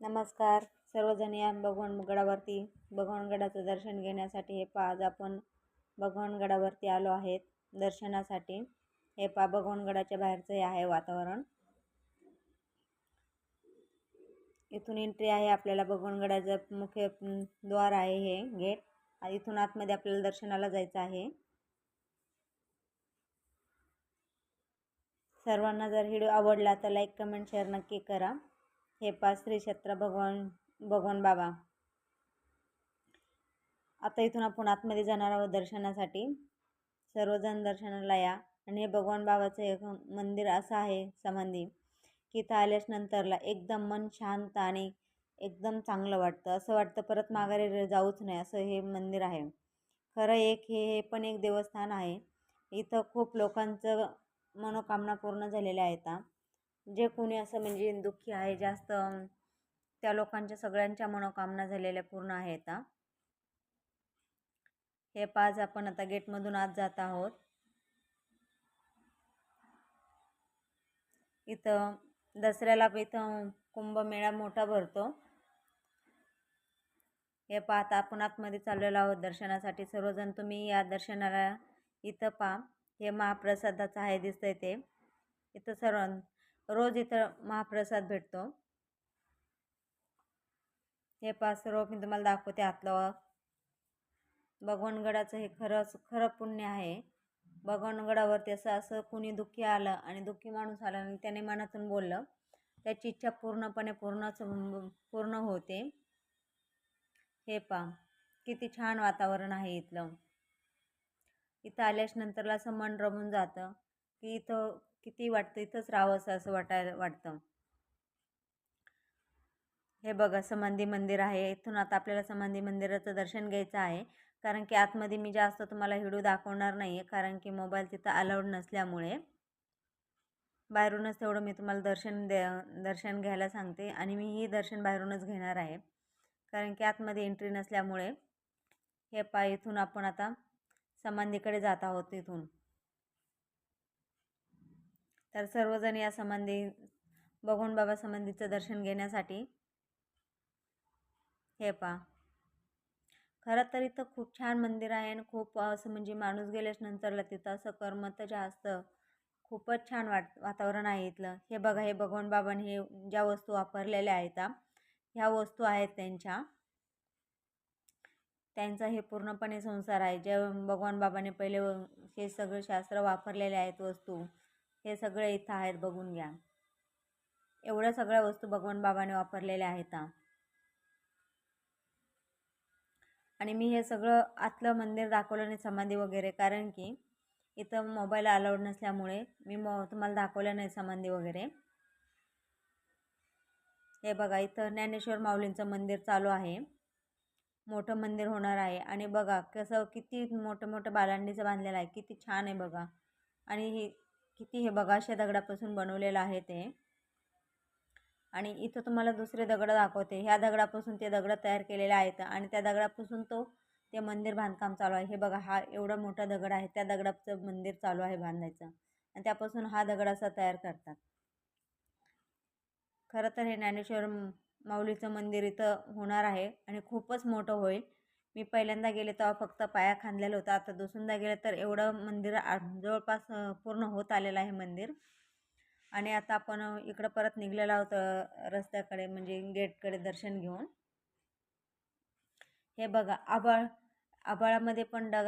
नमस्कार. सर्वजण या भगवानगडावरती भगवानगडाचं दर्शन घेण्यासाठी हे पहा आज आपण भगवानगडावरती आलो आहेत दर्शनासाठी. हे पहा भगवानगडाच्या बाहेरचं हे आहे वातावरण. इथून एंट्री आहे आपल्याला भगवानगडाचं मुख्य द्वार आहे हे गेट. इथून आतमध्ये आपल्याला दर्शनाला जायचं आहे. सर्वांना जर व्हिडिओ आवडला तर लाईक कमेंट शेअर नक्की करा. हे पाच श्री क्षेत्र भगवान भगवान बाबा. आता इथून आपण आतमध्ये जाणार आहोत दर्शनासाठी. सर्वजण दर्शनाला या. आणि हे भगवान बाबाचं एक मंदिर असं आहे समाधी. की इथं आल्याच्यानंतरला नंतरला एकदम मन शांत आणि एकदम चांगलं वाटतं. असं वाटतं परत माघारी जाऊच नाही असं हे मंदिर आहे. खरं एक हे हे पण एक देवस्थान आहे. इथं खूप लोकांचं मनोकामना पूर्ण झालेल्या आहेत. जे कोणी असं म्हणजे दुःखी आहे जास्त त्या लोकांच्या सगळ्यांच्या मनोकामना झालेल्या पूर्ण आहेत हे. पाच आपण आता गेटमधून आत जात आहोत. इथं दसऱ्याला इथं कुंभमेळा मोठा भरतो. हे पाहता आपण आतमध्ये चाललेलो आहोत दर्शनासाठी. सर्वजण तुम्ही या दर्शनाला इथं पहा. हे महाप्रसादाचं आहे दिसतंय ते. इथं सर्व रोज इथं महाप्रसाद भेटतो. हे पहा सर्व मी तुम्हाला दाखवते आतलं. भगवानगडाचं हे खरंच खरं पुण्य आहे. भगवानगडावरती असं असं कुणी दुःखी आलं आणि दुःखी माणूस आला आणि त्याने मनातून बोललं त्याची इच्छा पूर्णपणे पूर्णच पूर्ण होते. हे पहा किती छान वातावरण आहे इथलं. इथं आल्याच नंतरला असं मन रमून जातं की इथं किती वाटतं इथंच राहावंसं असं वाटायला वाटतं. हे बघा समाधी मंदिर आहे. इथून आता आपल्याला समाधी मंदिराचं दर्शन घ्यायचं आहे. कारण की आतमध्ये मी जास्त तुम्हाला व्हिडिओ दाखवणार नाही आहे कारण की मोबाईल तिथं अलाउड नसल्यामुळे. बाहेरूनच तेवढं मी तुम्हाला दर्शन दे दर्शन घ्यायला सांगते. आणि मी ही दर्शन बाहेरूनच घेणार आहे. कारण की आतमध्ये एंट्री नसल्यामुळे. हे पाय इथून आपण आता समाधीकडे जात आहोत इथून. तर सर्वजण या संबंधी बघून बाबा संबंधीचं दर्शन घेण्यासाठी. हे पा खरं तर इथं खूप छान मंदिर आहे आणि खूप असं म्हणजे माणूस गेल्याच नंतरला तिथं असं करमत जास्त. खूपच छान वाट वातावरण आहे इथलं. हे बघा हे भगवान बाबांनी हे ज्या वस्तू वापरलेल्या आहेत ह्या वस्तू आहेत त्यांच्या. त्यांचा हे पूर्णपणे संसार आहे. जे भगवान बाबाने पहिले हे सगळे शास्त्र वापरलेले आहेत वस्तू. हे सगळे इथं आहेत बघून घ्या. एवढ्या सगळ्या वस्तू भगवान बाबाने वापरलेल्या आहेत. आणि मी हे सगळं आतलं मंदिर दाखवलं नाही समाधी वगैरे कारण की इथं मोबाईल अलाउड नसल्यामुळे मी मो तुम्हाला दाखवलं नाही समाधी वगैरे. हे बघा इथं ज्ञानेश्वर माऊलींचं मंदिर चालू आहे. मोठं मंदिर होणार आहे. आणि बघा कसं किती मोठं मोठं बालांडीचं बांधलेलं आहे. किती छान आहे बघा. आणि हे किती हे बघा अशा दगडापासून बनवलेलं आहे ते. आणि इथं तुम्हाला दुसरे दगड दाखवते. ह्या दगडापासून ते दगड तयार केलेले आहेत आणि त्या दगडापासून तो ते मंदिर बांधकाम चालू आहे. हे बघा हा एवढा मोठा दगड आहे. त्या दगडाचं मंदिर चालू आहे बांधायचं. आणि त्यापासून हा दगड असा तयार करतात. खरं तर हे ज्ञानेश्वर माऊलीचं मंदिर इथं होणार आहे आणि खूपच मोठं होईल. मी पहिल्यांदा गेले तेव्हा फक्त पाया खांदलेला होता. आता दुसऱ्यांदा गेलं तर एवढं मंदिर जवळपास पूर्ण होत आलेलं आहे मंदिर. आणि आता आपण इकडं परत निघलेलं आहोत रस्त्याकडे म्हणजे गेटकडे दर्शन घेऊन. हे बघा आबाळ आबाळामध्ये पण डगा